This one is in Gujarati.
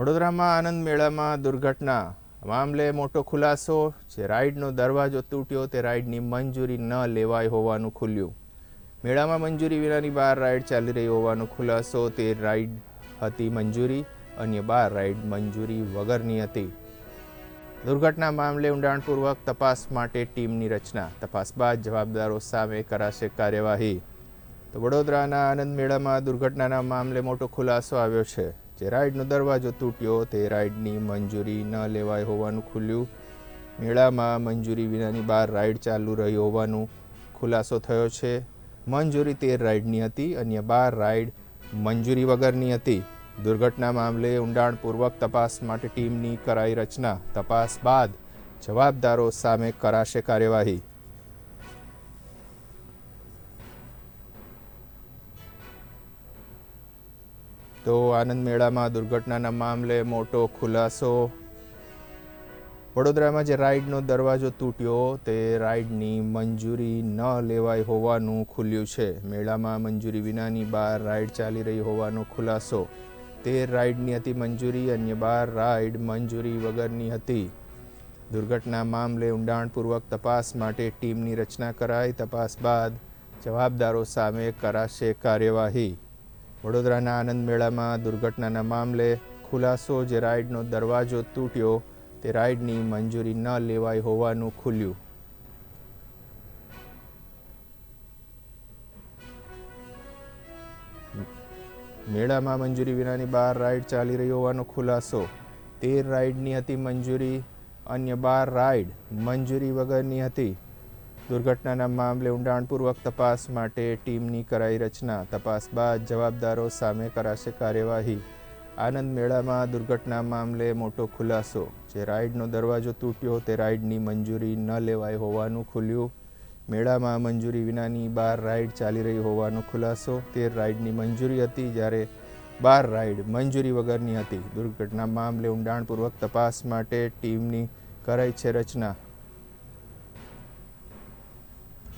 વડોદરામાં આનંદ મેળામાં દુર્ઘટના. મામલે મોટો ખુલાસો. જે રાઇડનો દરવાજો તૂટ્યો તે રાઇડની મંજૂરી ન લેવાઈ હોવાનું ખુલ્યું. મેળામાં મંજૂરી વિનાની બાર રાઇડ ચાલી રહી હોવાનો ખુલાસો. તે રાઈડ હતી મંજૂરી, અન્ય બાર રાઇડ મંજૂરી વગરની હતી. દુર્ઘટના મામલે ઊંડાણપૂર્વક તપાસ માટે ટીમની રચના. તપાસ બાદ જવાબદારો સામે કરાશે કાર્યવાહી. તો વડોદરાના આનંદ મેળામાં દુર્ઘટનાના મામલે મોટો ખુલાસો આવ્યો છે. જે રાઇડનો દરવાજો તૂટ્યો તે રાઇડની મંજૂરી ન લેવાય હોવાનું ખુલ્યું. મેળામાં મંજૂરી વિનાની બહાર રાઇડ ચાલુ રહી હોવાનું ખુલાસો થયો છે. મંજૂરી તેર રાઇડની હતી, અન્ય બાર રાઇડ મંજૂરી વગરની હતી. દુર્ઘટના મામલે ઊંડાણપૂર્વક તપાસ માટે ટીમની કરાઈ રચના. તપાસ બાદ જવાબદારો સામે કરાશે કાર્યવાહી. તો આનંદ મેળામાં દુર્ઘટનાના મામલે મોટો ખુલાસો. વડોદરામાં જે રાઈડનો દરવાજો તૂટ્યો તે રાઈડની મંજૂરી ન લેવાઈ હોવાનું ખુલ્યું છે. મેળામાં મંજૂરી વિનાની બાર રાઈડ ચાલી રહી હોવાનો ખુલાસો. તેર રાઈડની હતી મંજૂરી, અન્ય બાર રાઈડ મંજૂરી વગરની હતી. દુર્ઘટના મામલે ઊંડાણપૂર્વક તપાસ માટે ટીમની રચના કરાઈ. તપાસ બાદ જવાબદારો સામે કરાશે કાર્યવાહી. વડોદરાના આનંદ મેળામાં દુર્ઘટનાના મામલે ખુલાસો જે રાઇડનો દરવાજો તૂટ્યો, તે રાઈડની મંજૂરી ન લેવાઈ હોવાનું ખુલ્યું. મેળામાં મંજૂરી વિનાની બાર રાઇડ ચાલી રહી હોવાનો ખુલાસો. તેર રાઇડની હતી મંજૂરી, અન્ય બાર રાઇડ મંજૂરી વગરની હતી. દુર્ઘટનાના મામલે ઊંડાણપૂર્વક તપાસ માટે ટીમની કરાઈ રચના. તપાસ બાદ જવાબદારો સામે કરાશે કાર્યવાહી. આનંદ મેળામાં દુર્ઘટના મામલે મોટો ખુલાસો. જે રાઈડનો દરવાજો તૂટ્યો તે રાઈડની મંજૂરી ન લેવાઈ હોવાનું ખુલ્યું. મેળામાં મંજૂરી વિનાની બાર રાઈડ ચાલી રહી હોવાનો ખુલાસો. તેર રાઈડની મંજૂરી હતી જ્યારે બાર રાઈડ મંજૂરી વગરની હતી. દુર્ઘટના મામલે ઊંડાણપૂર્વક તપાસ માટે ટીમની કરાઈ છે રચના.